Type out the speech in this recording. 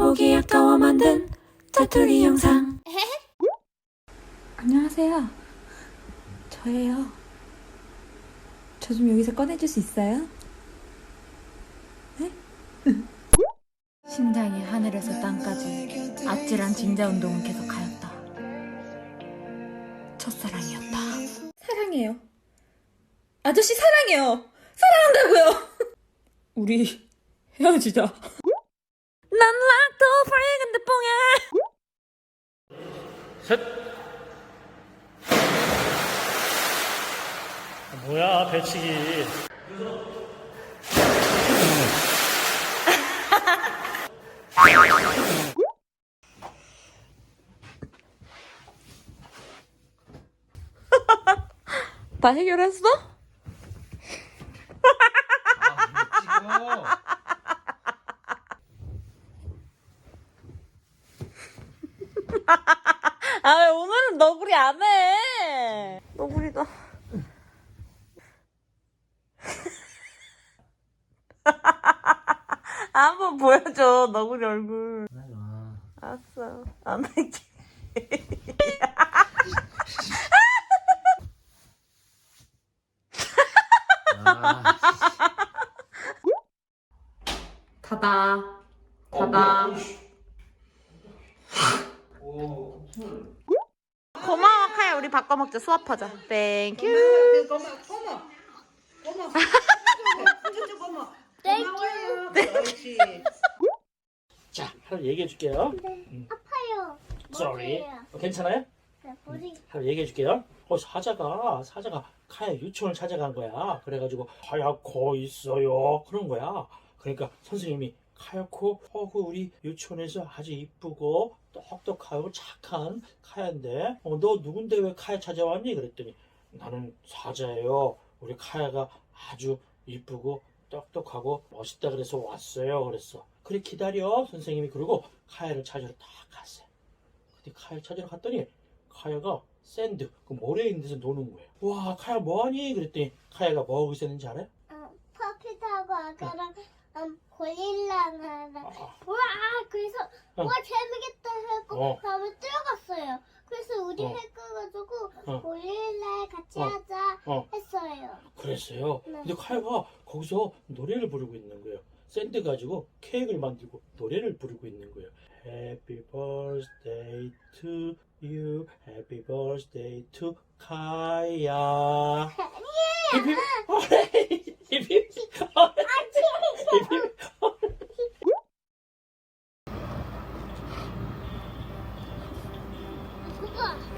보기 아까워 만든 자투리 영상 안녕하세요. 저예요. 저 좀 여기서 꺼내줄 수 있어요? 네? 심장이 하늘에서 땅까지 아찔한 진자 운동은 계속하였다. 첫사랑이었다. 사랑해요. 아저씨 사랑해요. 사랑한다고요. 우리 헤어지자. 셋. 뭐야 배치기. 다 해결했어? 아, 왜 오늘은 너구리 안 해? 너구리다. 한번 보여줘, 너구리 얼굴. 알았어. 안 할게. 닫아. 닫아. 고마워, 카야. 우리 바꿔 먹자. 수업하자. 땡큐. 자, 하루 얘기해 줄게요. 아파요. Sorry. 머리예요. 어, 괜찮아요? 네, 머리. 하루 얘기해 줄게요. 어, 사자가 사자가 카야 유치원을 찾아간 거야. 그래가지고 하얗고 있어요. 그런 거야. 그러니까 선생님이 하얗고 어그 우리 유치원에서 아주 이쁘고 똑똑하고 착한 카야인데 어, 너 누군데 왜 카야 찾아왔니? 그랬더니 나는 사자예요. 우리 카야가 아주 이쁘고 똑똑하고 멋있다 그래서 왔어요. 그랬어. 그래 기다려 선생님이 그러고 카야를 찾으러 딱 갔어요. 근데 카야 찾으러 갔더니 카야가 샌드 그 모래 있는 데서 노는 거예요. 와 카야 뭐하니? 그랬더니 카야가 뭐 하고 있었는지 알아요? 어, 퍼피 타고 아까랑 음, 고릴라랑 아, 와 그래서 어. 와 재밌겠다 하고 어. 다음에 뛰어갔어요. 그래서 우리 어. 해가지고 어. 고릴라 같이 어. 하자 어. 했어요. 그랬어요. 네. 근데 카야가 거기서 노래를 부르고 있는 거예요. 샌드 가지고 케이크를 만들고 노래를 부르고 있는 거예요. Happy birthday to you. Happy birthday to 카야. Happy, 비빔. 비빔. 그거.